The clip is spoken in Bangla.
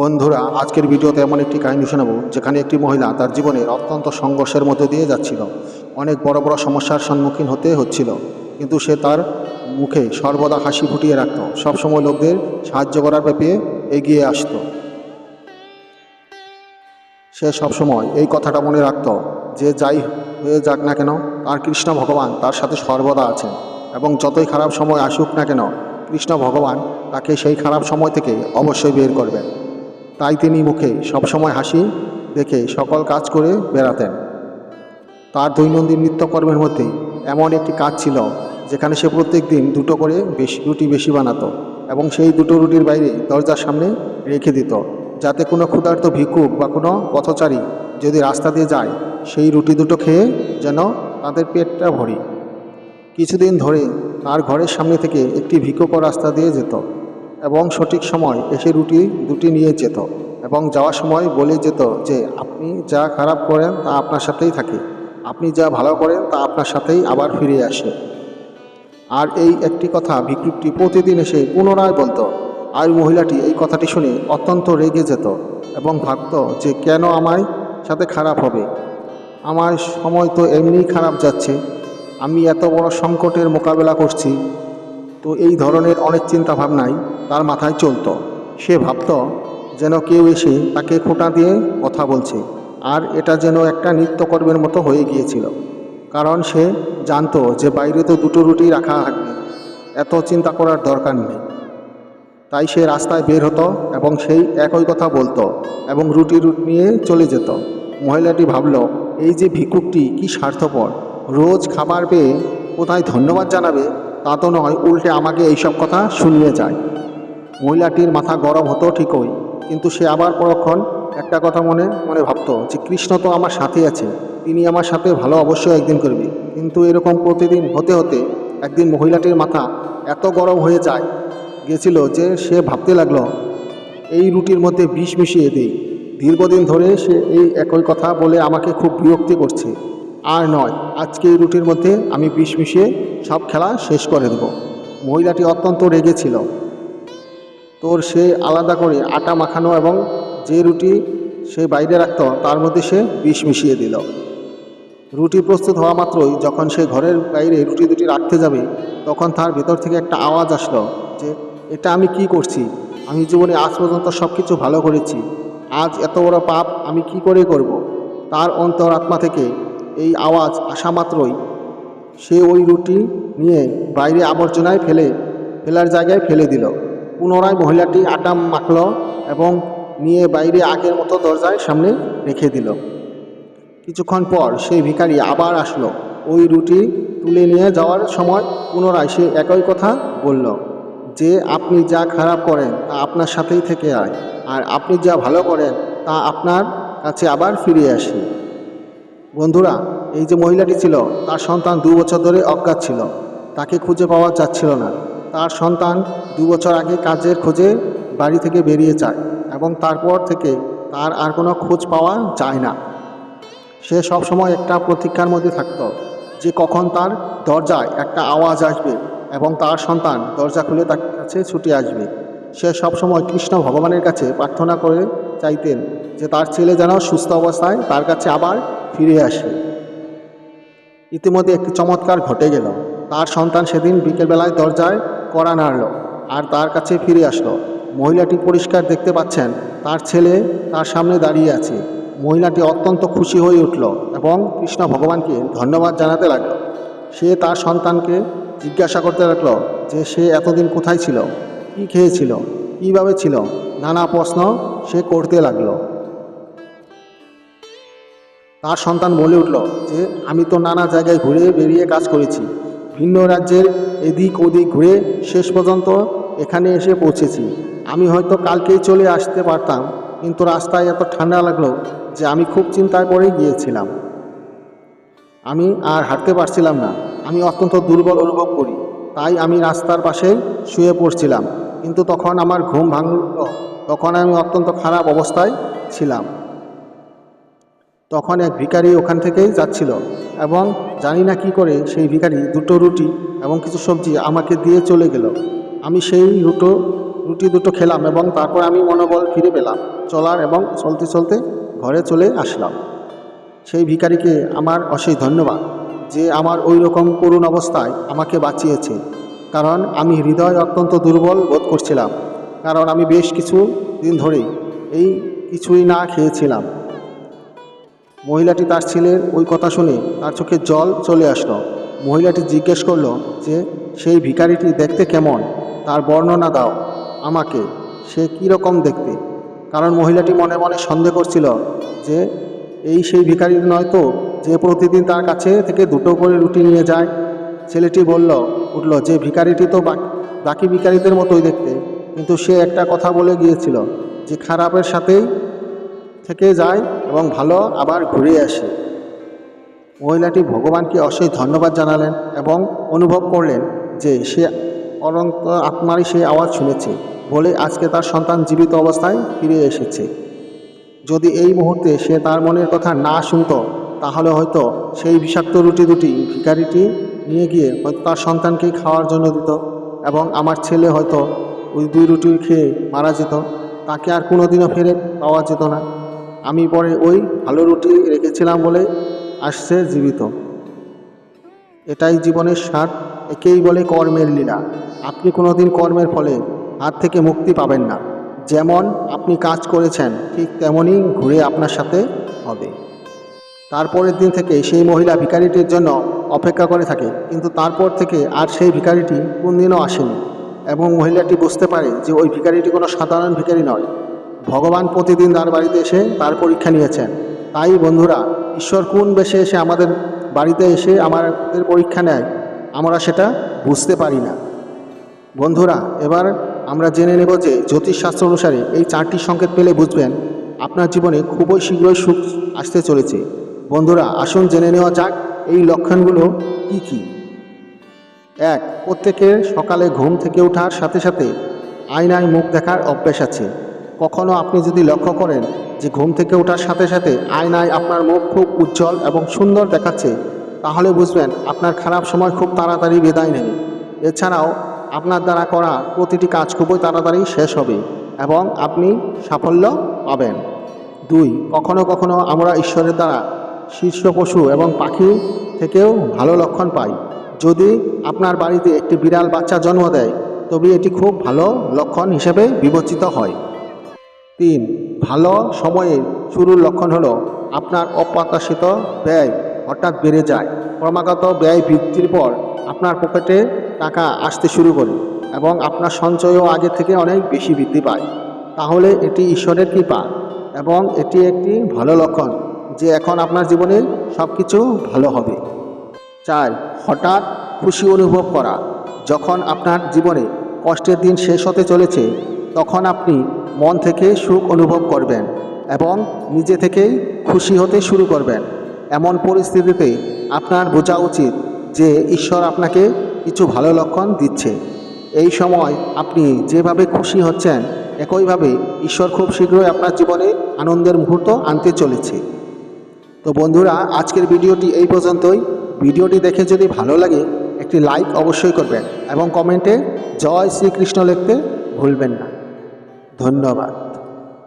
বন্ধুরা, আজকের ভিডিওতে এমন একটি কাহিনী শোনাবো যেখানে একটি মহিলা তার জীবনের অত্যন্ত সংঘর্ষের মধ্যে দিয়ে যাচ্ছিল। অনেক বড় বড় সমস্যার সম্মুখীন হতে হচ্ছিল, কিন্তু সে তার মুখে সর্বদা হাসি ফুটিয়ে রাখত। সবসময় লোকদের সাহায্য করার ব্যাপারে এগিয়ে আসতো। সে সবসময় এই কথাটা মনে রাখত যে, যাই হয়ে যাক না কেন, তার কৃষ্ণ ভগবান তার সাথে সর্বদা আছেন এবং যতই খারাপ সময় আসুক না কেন, কৃষ্ণ ভগবান তাকে সেই খারাপ সময় থেকে অবশ্যই বের করবেন। তাই তিনি মুখে সবসময় হাসি দেখে সকল কাজ করে বেড়াতেন। তার দৈনন্দিন নিত্যকর্মের মধ্যে এমন একটি কাজ ছিল, যেখানে সে প্রত্যেক দিন দুটো করে বেশি রুটি বেশি বানাতো এবং সেই দুটো রুটির বাইরে দরজার সামনে রেখে দিত, যাতে কোনো ক্ষুধার্ত ভিক্ষুক বা কোনো পথচারী যদি রাস্তা দিয়ে যায়, সেই রুটি দুটো খেয়ে যেন তাদের পেটটা ভরি। কিছুদিন ধরে তার ঘরের সামনে থেকে একটি ভিক্ষুক রাস্তা দিয়ে যেত। এবং সঠিক সময় এসে রুটি দুটি নিয়ে যেত এবং যাওয়ার সময় বলে যেত যে, আপনি যা খারাপ করেন তা আপনার সাথেই থাকে। আপনি যা ভালো করেন তা আপনার সাথেই আবার ফিরে আসে। আর এই একটি কথা ভিক্ষুকটি প্রতিদিন এসে পুনরায় বলতো। আর মহিলাটি এই কথাটি শুনে অত্যন্ত রেগে যেত এবং ভাবত যে, কেন আমার সাথে খারাপ হবে? আমার সময় তো এমনিই খারাপ যাচ্ছে। আমি এত বড় সংকটের মোকাবেলা করছি। তো এই ধরনের অনেক চিন্তা ভাবনাই তার মাথায় চলতো। সে ভাবত যেন কেউ এসে তাকে খোঁটা দিয়ে কথা বলছে, আর এটা যেন একটা নিত্যকর্মের মতো হয়ে গিয়েছিল। কারণ সে জানতো যে বাইরে তো দুটো রুটি রাখা থাকবে, এত চিন্তা করার দরকার নেই। তাই সে রাস্তায় বের হতো এবং সেই একই কথা বলতো এবং রুটি রুটি নিয়ে চলে যেত। মহিলাটি ভাবল, এই যে ভিক্ষুকটি, কি স্বার্থপর। রোজ খাবার পেয়ে কোথায় ধন্যবাদ জানাবে? তা তো নয়, উল্টে আমাকে এইসব কথা শুনিয়ে যায়। মহিলাটির মাথা গরম হতো ঠিকই, কিন্তু সে আবার পরক্ষণ একটা কথা মনে মনে ভাবতো যে কৃষ্ণ তো আমার সাথে আছে, তিনি আমার সাথে ভালো অবশ্যই একদিন করবে। কিন্তু এরকম প্রতিদিন হতে হতে একদিন মহিলাটির মাথা এত গরম হয়ে যায়, গেছিল যে সে ভাবতে লাগল, এই রুটির মধ্যে বিষ মিশিয়ে দিই। দীর্ঘদিন ধরে সে এই একই কথা বলে আমাকে খুব বিরক্তি করছে। আর নয়, আজকে এই রুটির মধ্যে আমি বিষ মিশিয়ে সব খেলা শেষ করে দেব। মহিলাটি অত্যন্ত রেগেছিল তোর সে আলাদা করে আটা মাখানো এবং যে রুটি সে বাইরে রাখত, তার মধ্যে সে বিষ মিশিয়ে দিল। রুটি প্রস্তুত হওয়া মাত্রই যখন সে ঘরের বাইরে রুটি দুটি রাখতে যাবে, তখন তার ভেতর থেকে একটা আওয়াজ আসলো যে, এটা আমি কি করছি? আমি জীবনে আজ পর্যন্ত সব কিছু ভালো করেছি। আজ এত বড় পাপ আমি কি করে করব। তার অন্তরাত্মা থেকে এই আওয়াজ আসা মাত্রই সে ওই রুটি নিয়ে বাইরে আবর্জনায় ফেলে, ফেলার জায়গায় ফেলে দিল। পুনরায় মহিলাটি আটা মাখল এবং নিয়ে বাইরে আগের মতো দরজায় সামনে রেখে দিল। কিছুক্ষণ পর সেই ভিখারি আবার আসলো। ওই রুটি তুলে নিয়ে যাওয়ার সময় পুনরায় সে একই কথা বলল, যে আপনি যা খারাপ করেন তা আপনার সাথেই থেকে আয়, আর আপনি যা ভালো করেন তা আপনার কাছে আবার ফিরে আসে। বন্ধুরা, এই যে মহিলাটি ছিল, তার সন্তান দু বছর ধরে অজ্ঞাত ছিল। তাকে খুঁজে পাওয়া যাচ্ছিল না। তার সন্তান দু বছর আগে কাজের খোঁজে বাড়ি থেকে বেরিয়ে যায় এবং তারপর থেকে তার আর কোনো খোঁজ পাওয়া যায় না। সে সবসময় একটা প্রতীক্ষার মধ্যে থাকত যে কখন তার দরজায় একটা আওয়াজ আসবে এবং তার সন্তান দরজা খুলে তার কাছে ছুটে আসবে। সে সবসময় কৃষ্ণ ভগবানের কাছে প্রার্থনা করে চাইতেন যে তার ছেলে যেন সুস্থ অবস্থায় তার কাছে আবার ফিরে আসে। ইতিমধ্যে একটি চমৎকার ঘটে গেল। তার সন্তান সেদিন বিকেলবেলায় দরজায় কড়া নাড়ল আর তার কাছে ফিরে আসলো। মহিলাটি পরিষ্কার দেখতে পাচ্ছেন, তার ছেলে তার সামনে দাঁড়িয়ে আছে। মহিলাটি অত্যন্ত খুশি হয়ে উঠল এবং কৃষ্ণ ভগবানকে ধন্যবাদ জানাতে লাগল। সে তার সন্তানকে জিজ্ঞাসা করতে লাগল যে সে এতদিন কোথায় ছিল? কী খেয়েছিল? কীভাবে ছিল? নানা প্রশ্ন সে করতে লাগল। তার সন্তান বলে উঠল যে, আমি তো নানা জায়গায় ঘুরে বেরিয়ে কাজ করেছি। ভিন্ন রাজ্যের এদিক ওদিক ঘুরে শেষ পর্যন্ত এখানে এসে পৌঁছেছি। আমি হয়তো কালকেই চলে আসতে পারতাম, কিন্তু রাস্তায় এত ঠান্ডা লাগল যে, আমি খুব চিন্তায় পড়ে গিয়েছিলাম। আমি আর হাঁটতে পারছিলাম না। আমি অত্যন্ত দুর্বল অনুভব করি। তাই আমি রাস্তার পাশে শুয়ে পড়ছিলাম। কিন্তু তখন আমার ঘুম ভাঙল। তখন আমি অত্যন্ত খারাপ অবস্থায় ছিলাম। তখন এক ভিখারি ওখান থেকেই যাচ্ছিল এবং জানি না কি করে সেই ভিখারি দুটো রুটি এবং কিছু সবজি আমাকে দিয়ে চলে গেল। আমি সেই দুটো, রুটি দুটো খেলাম এবং তারপর আমি মনোবল ফিরে পেলাম, চলার এবং চলতে চলতে ঘরে চলে আসলাম। সেই ভিখারিকে আমার অশেষ ধন্যবাদ যে আমার ওই রকম করুণ অবস্থায় আমাকে বাঁচিয়েছে, কারণ আমি হৃদয় অত্যন্ত দুর্বল বোধ করছিলাম, কারণ আমি বেশ কিছু দিন ধরেই এই কিছুই না খেয়েছিলাম। মহিলাটি তার ছেলের ওই কথা শুনে তার চোখে জল চলে আসলো। মহিলাটি জিজ্ঞেস করল যে, সেই ভিখারিটি দেখতে কেমন? তার বর্ণনা দাও আমাকে, সে কী রকম দেখতে? কারণ মহিলাটি মনে মনে সন্দেহ করছিল যে, এই সেই ভিখারি নয় তো, যে প্রতিদিন তার কাছে থেকে দুটো করে রুটি নিয়ে যায়? ছেলেটি বলল, উঠল, যে ভিখারিটি তো বাকি ভিখারিদের মতোই দেখতে। কিন্তু সে একটা কথা বলে গিয়েছিল যে, খারাপের সাথেই থেকে যায় এবং ভালো আবার ঘুরে আসে। মহিলাটি ভগবানকে অশেষ ধন্যবাদ জানালেন এবং অনুভব করলেন যে সে অনন্ত আত্মারই সেই আওয়াজ শুনেছে, বলে আজকে তার সন্তান জীবিত অবস্থায় ফিরে এসেছে। যদি এই মুহূর্তে সে তার মনের কথা না শুনত, তাহলে হয়তো সেই বিষাক্ত রুটি দুটি ভিখারিটি নিয়ে গিয়ে হয়তো তার সন্তানকে খাওয়ার জন্য দিত এবং আমার ছেলে হয়তো ওই দুই রুটি খেয়ে মারা যেত। তাকে আর কোনোদিনও ফেরে পাওয়া যেত না। আমি পরে ওই ভালো রুটি রেখেছিলাম বলে আসছে জীবিত। এটাই জীবনের স্বাদ, একেই বলে কর্মের লীলা। আপনি কোনোদিন কর্মের ফলে হাত থেকে মুক্তি পাবেন না। যেমন আপনি কাজ করেছেন, ঠিক তেমনই ঘুরে আপনার সাথে হবে। তারপরের দিন থেকে সেই মহিলা ভিখারিটির জন্য অপেক্ষা করে থাকে, কিন্তু তারপর থেকে আর সেই ভিখারিটি কোনদিনও আসেনি। এবং মহিলাটি বুঝতে পারে যে ওই ভিখারিটি কোনো সাধারণ ভিখারি নয়। ভগবান প্রতিদিন তার বাড়িতে এসে তার পরীক্ষা নিয়েছেন। তাই বন্ধুরা, ঈশ্বর কোন বেশে এসে আমাদের বাড়িতে এসে আমাদের পরীক্ষা নেয়, আমরা সেটা বুঝতে পারি না। বন্ধুরা, এবার আমরা জেনে নেব যে জ্যোতিষশাস্ত্র অনুসারে এই চারটি সংকেত পেলে বুঝবেন, আপনার জীবনে খুবই শীঘ্রই সুখ আসতে চলেছে। বন্ধুরা, আসুন জেনে নেওয়া যাক এই লক্ষণগুলো কি কি। এক, প্রত্যেকের সকালে ঘুম থেকে ওঠার সাথে সাথে আয়নায় মুখ দেখার অভ্যাস আছে। কখনো আপনি যদি লক্ষ্য করেন যে ঘুম থেকে ওঠার সাথে সাথে আয়নায় আপনার মুখ খুব উজ্জ্বল এবং সুন্দর দেখাচ্ছে, তাহলে বুঝবেন আপনার খারাপ সময় খুব তাড়াতাড়ি বিদায় নেবে। এছাড়াও আপনার দ্বারা করা প্রতিটি কাজ খুবই তাড়াতাড়ি শেষ হবে এবং আপনি সাফল্য পাবেন। দুই, কখনো কখনো আমরা ঈশ্বরের দ্বারা শীর্ষ পশু এবং পাখি থেকেও ভালো লক্ষণ পাই। যদি আপনার বাড়িতে একটি বিড়াল বাচ্চা জন্ম দেয়, তবে এটি খুব ভালো লক্ষণ হিসেবে বিবেচিত হয়। তিন, ভালো সময়ে শুরুর লক্ষণ হলো আপনার অপ্রত্যাশিত ব্যয় হঠাৎ বেড়ে যায়। ক্রমাগত ব্যয় বৃদ্ধির পর আপনার পকেটে টাকা আসতে শুরু করে এবং আপনার সঞ্চয়ও আগে থেকে অনেক বেশি বৃদ্ধি পায়। তাহলে এটি ঈশ্বরের কৃপা এবং এটি একটি ভালো লক্ষণ যে এখন আপনার জীবনে সব কিছু ভালো হবে। চার, হঠাৎ খুশি অনুভব করা। যখন আপনার জীবনে কষ্টের দিন শেষ হতে চলেছে, তখন আপনি মন থেকে সুখ অনুভব করবেন এবং নিজে থেকেই খুশি হতে শুরু করবেন। এমন পরিস্থিতিতে আপনার বোঝা উচিত যে ঈশ্বর আপনাকে কিছু ভালো লক্ষণ দিচ্ছে। এই সময় আপনি যেভাবে খুশি হচ্ছেন, একইভাবে ঈশ্বর খুব শীঘ্রই আপনার জীবনে আনন্দের মুহূর্ত আনতে চলেছে। তো বন্ধুরা, আজকের ভিডিওটি এই পর্যন্তই। ভিডিওটি দেখে যদি ভালো লাগে, একটি লাইক অবশ্যই করবেন এবং কমেন্টে জয় শ্রীকৃষ্ণ লিখতে ভুলবেন না। ধন্যবাদ